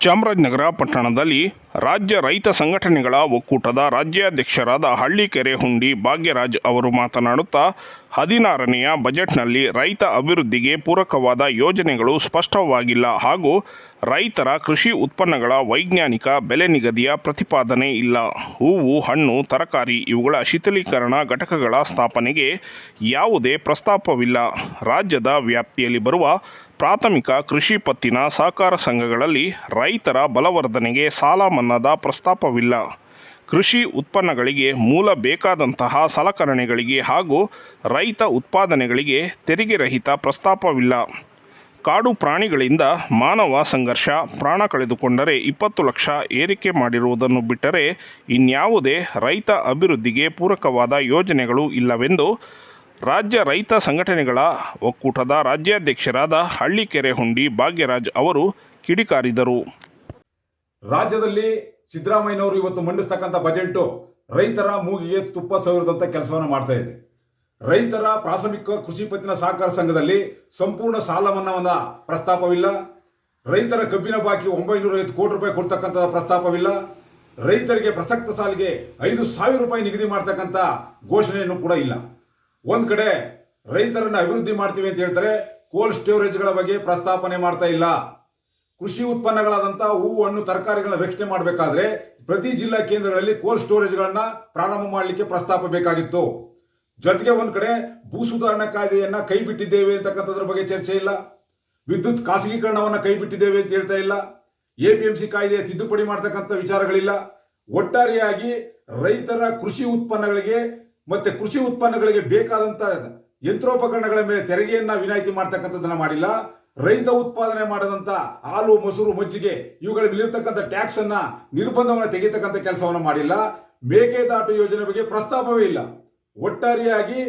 ಚಾಮರಾಜನಗರ ಪಟ್ಟಣದಲ್ಲಿ ರಾಜ್ಯ ರೈತ ಸಂಘಟನೆಗಳ ಒಕ್ಕೂಟದ ರಾಜ್ಯಾಧ್ಯಕ್ಷರಾದ ಹಳ್ಳಿಕೆರೆ ಹುಂಡಿ ಭಾಗ್ಯರಾಜ್ ಅವರು ಮಾತನಾಡುತ್ತಾ, ಹದಿನಾರನೆಯ ಬಜೆಟ್ನಲ್ಲಿ ರೈತ ಅಭಿವೃದ್ಧಿಗೆ ಪೂರಕವಾದ ಯೋಜನೆಗಳು ಸ್ಪಷ್ಟವಾಗಿಲ್ಲ ಹಾಗೂ ರೈತರ ಕೃಷಿ ಉತ್ಪನ್ನಗಳ ವೈಜ್ಞಾನಿಕ ಬೆಲೆ ನಿಗದಿಯ ಪ್ರತಿಪಾದನೆ ಇಲ್ಲ. ಹೂವು, ಹಣ್ಣು, ತರಕಾರಿ ಇವುಗಳ ಶಿಥಲೀಕರಣ ಘಟಕಗಳ ಸ್ಥಾಪನೆಗೆ ಯಾವುದೇ ಪ್ರಸ್ತಾಪವಿಲ್ಲ. ರಾಜ್ಯದ ವ್ಯಾಪ್ತಿಯಲ್ಲಿ ಬರುವ ಪ್ರಾಥಮಿಕ ಕೃಷಿ ಪತ್ತಿನ ಸಹಕಾರ ಸಂಘಗಳಲ್ಲಿ ರೈತರ ಬಲವರ್ಧನೆಗೆ ಸಾಲ ಮನ್ನಾದ ಪ್ರಸ್ತಾಪವಿಲ್ಲ. ಕೃಷಿ ಉತ್ಪನ್ನಗಳಿಗೆ ಮೂಲ ಬೇಕಾದಂತಹ ಸಲಕರಣೆಗಳಿಗೆ ಹಾಗೂ ರೈತ ಉತ್ಪಾದನೆಗಳಿಗೆ ತೆರಿಗೆ ರಹಿತ ಪ್ರಸ್ತಾಪವಿಲ್ಲ. ಕಾಡು ಪ್ರಾಣಿಗಳಿಂದ ಮಾನವ ಸಂಘರ್ಷ, ಪ್ರಾಣ ಕಳೆದುಕೊಂಡರೆ ಇಪ್ಪತ್ತು ಲಕ್ಷ ಏರಿಕೆ ಮಾಡಿರುವುದನ್ನು ಬಿಟ್ಟರೆ ಇನ್ಯಾವುದೇ ರೈತ ಅಭಿವೃದ್ಧಿಗೆ ಪೂರಕವಾದ ಯೋಜನೆಗಳು ಇಲ್ಲವೆಂದು ರಾಜ್ಯ ರೈತ ಸಂಘಟನೆಗಳ ಒಕ್ಕೂಟದ ರಾಜ್ಯಾಧ್ಯಕ್ಷರಾದ ಹಳ್ಳಿಕೆರೆ ಹುಂಡಿ ಭಾಗ್ಯರಾಜ್ ಅವರು ಕಿಡಿಕಾರಿದರು. ರಾಜ್ಯದಲ್ಲಿ ಸಿದ್ದರಾಮಯ್ಯನವರು ಇವತ್ತು ಮಂಡಿಸ್ತಕ್ಕಂಥ ಬಜೆಟ್ ರೈತರ ಮೂಗಿಗೆ ತುಪ್ಪ ಸವಿರದಂಥ ಕೆಲಸವನ್ನು ಮಾಡ್ತಾ ಇದೆ. ರೈತರ ಪ್ರಾಥಮಿಕ ಕೃಷಿ ಪತ್ತಿನ ಸಹಕಾರ ಸಂಘದಲ್ಲಿ ಸಂಪೂರ್ಣ ಸಾಲ ಮನ್ನಾವನ್ನ ಪ್ರಸ್ತಾಪವಿಲ್ಲ. ರೈತರ ಕಬ್ಬಿನ ಬಾಕಿ ಒಂಬೈನೂರ ಐವತ್ತು ಕೋಟಿ ರೂಪಾಯಿ ಕೊಡ್ತಕ್ಕಂಥ ಪ್ರಸ್ತಾಪವಿಲ್ಲ. ರೈತರಿಗೆ ಪ್ರಸಕ್ತ ಸಾಲಿಗೆ ಐದು ಸಾವಿರ ರೂಪಾಯಿ ನಿಗದಿ ಮಾಡ್ತಕ್ಕಂಥ ಘೋಷಣೆಯನ್ನು ಕೂಡ ಇಲ್ಲ. ಒಂದ್ ಕಡೆ ರೈತರನ್ನ ಅಭಿವೃದ್ಧಿ ಮಾಡ್ತೀವಿ ಅಂತ ಹೇಳ್ತಾರೆ, ಕೋಲ್ಡ್ ಸ್ಟೋರೇಜ್ಗಳ ಬಗ್ಗೆ ಪ್ರಸ್ತಾಪನೆ ಮಾಡ್ತಾ ಇಲ್ಲ. ಕೃಷಿ ಉತ್ಪನ್ನಗಳಾದಂತಹ ಹೂವು, ಹಣ್ಣು, ತರಕಾರಿಗಳನ್ನ ರಕ್ಷಣೆ ಮಾಡಬೇಕಾದ್ರೆ ಪ್ರತಿ ಜಿಲ್ಲಾ ಕೇಂದ್ರಗಳಲ್ಲಿ ಕೋಲ್ಡ್ ಸ್ಟೋರೇಜ್ಗಳನ್ನ ಪ್ರಾರಂಭ ಮಾಡಲಿಕ್ಕೆ ಪ್ರಸ್ತಾಪ ಬೇಕಾಗಿತ್ತು. ಜೊತೆಗೆ ಒಂದ್ ಕಡೆ ಭೂ ಸುಧಾರಣಾ ಕಾಯ್ದೆಯನ್ನ ಕೈ ಬಿಟ್ಟಿದ್ದೇವೆ ಅಂತಕ್ಕಂಥದ್ರ ಬಗ್ಗೆ ಚರ್ಚೆ ಇಲ್ಲ. ವಿದ್ಯುತ್ ಖಾಸಗೀಕರಣವನ್ನ ಕೈ ಬಿಟ್ಟಿದ್ದೇವೆ ಅಂತ ಹೇಳ್ತಾ ಇಲ್ಲ. ಎಪಿಎಂಸಿ ಕಾಯ್ದೆ ತಿದ್ದುಪಡಿ ಮಾಡ್ತಕ್ಕಂಥ ವಿಚಾರಗಳಿಲ್ಲ. ಒಟ್ಟಾರೆಯಾಗಿ ರೈತರ ಕೃಷಿ ಉತ್ಪನ್ನಗಳಿಗೆ ಮತ್ತೆ ಕೃಷಿ ಉತ್ಪನ್ನಗಳಿಗೆ ಬೇಕಾದಂತ ಯಂತ್ರೋಪಕರಣಗಳ ಮೇಲೆ ತೆರಿಗೆಯನ್ನ ವಿನಾಯಿತಿ ಮಾಡ್ತಕ್ಕಂಥದ್ದನ್ನ ಮಾಡಿಲ್ಲ. ರೈತ ಉತ್ಪಾದನೆ ಮಾಡದಂತ ಹಾಲು, ಮೊಸರು, ಮಜ್ಜಿಗೆ ಇವುಗಳ ಮೇಲಿರ್ತಕ್ಕಂಥ ಟ್ಯಾಕ್ಸ್ ಅನ್ನ ನಿರ್ಬಂಧವನ್ನು ತೆಗೆತಕ್ಕಂಥ ಕೆಲಸವನ್ನು ಮಾಡಿಲ್ಲ. ಮೇಕೆದಾಟು ಯೋಜನೆ ಬಗ್ಗೆ ಪ್ರಸ್ತಾಪವೇ ಇಲ್ಲ. ಒಟ್ಟಾರೆಯಾಗಿ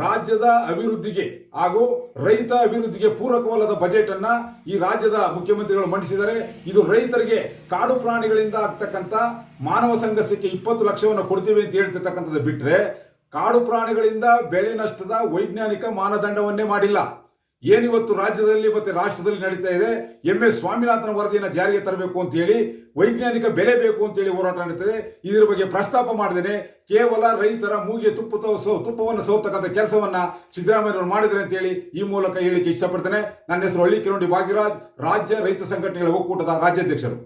ರಾಜ್ಯದ ಅಭಿವೃದ್ಧಿಗೆ ಹಾಗೂ ರೈತ ಅಭಿವೃದ್ಧಿಗೆ ಪೂರಕವಲ್ಲದ ಬಜೆಟ್ ಅನ್ನ ಈ ರಾಜ್ಯದ ಮುಖ್ಯಮಂತ್ರಿಗಳು ಮಂಡಿಸಿದರೆ ಇದು ರೈತರಿಗೆ ಕಾಡು ಪ್ರಾಣಿಗಳಿಂದ ಆಗ್ತಕ್ಕಂಥ ಮಾನವ ಸಂಘರ್ಷಕ್ಕೆ ಇಪ್ಪತ್ತು ಲಕ್ಷವನ್ನು ಕೊಡ್ತೀವಿ ಅಂತ ಹೇಳ್ತಿರ್ತಕ್ಕಂಥದ್ದು ಬಿಟ್ರೆ ಕಾಡು ಪ್ರಾಣಿಗಳಿಂದ ಬೆಳೆ ನಷ್ಟದ ವೈಜ್ಞಾನಿಕ ಮಾನದಂಡವನ್ನೇ ಮಾಡಿಲ್ಲ. ಏನಿವತ್ತು ರಾಜ್ಯದಲ್ಲಿ ಮತ್ತೆ ರಾಷ್ಟ್ರದಲ್ಲಿ ನಡೀತಾ ಇದೆ, ಎಂ ಎಸ್ ಸ್ವಾಮಿನಾಥನ್ ವರದಿಯನ್ನು ಜಾರಿಗೆ ತರಬೇಕು ಅಂತ ಹೇಳಿ, ವೈಜ್ಞಾನಿಕ ಬೆಲೆ ಬೇಕು ಅಂತ ಹೇಳಿ ಹೋರಾಟ ನಡೀತದೆ. ಇದರ ಬಗ್ಗೆ ಪ್ರಸ್ತಾಪ ಮಾಡದೇನೆ ಕೇವಲ ರೈತರ ಮೂಗೆ ತುಪ್ಪ ತುಪ್ಪವನ್ನು ಸೋತಕ್ಕಂಥ ಕೆಲಸವನ್ನ ಸಿದ್ದರಾಮಯ್ಯವರು ಮಾಡಿದ್ರೆ ಅಂತ ಹೇಳಿ ಈ ಮೂಲಕ ಹೇಳಿಕೆ ಇಷ್ಟಪಡ್ತೇನೆ. ನನ್ನ ಹೆಸರು ಹಳ್ಳಿ ಕಿರೋಂಡಿ ಭಾಗ್ಯರಾಜ್, ರಾಜ್ಯ ರೈತ ಸಂಘಟನೆಗಳ ಒಕ್ಕೂಟದ ರಾಜ್ಯಾಧ್ಯಕ್ಷರು.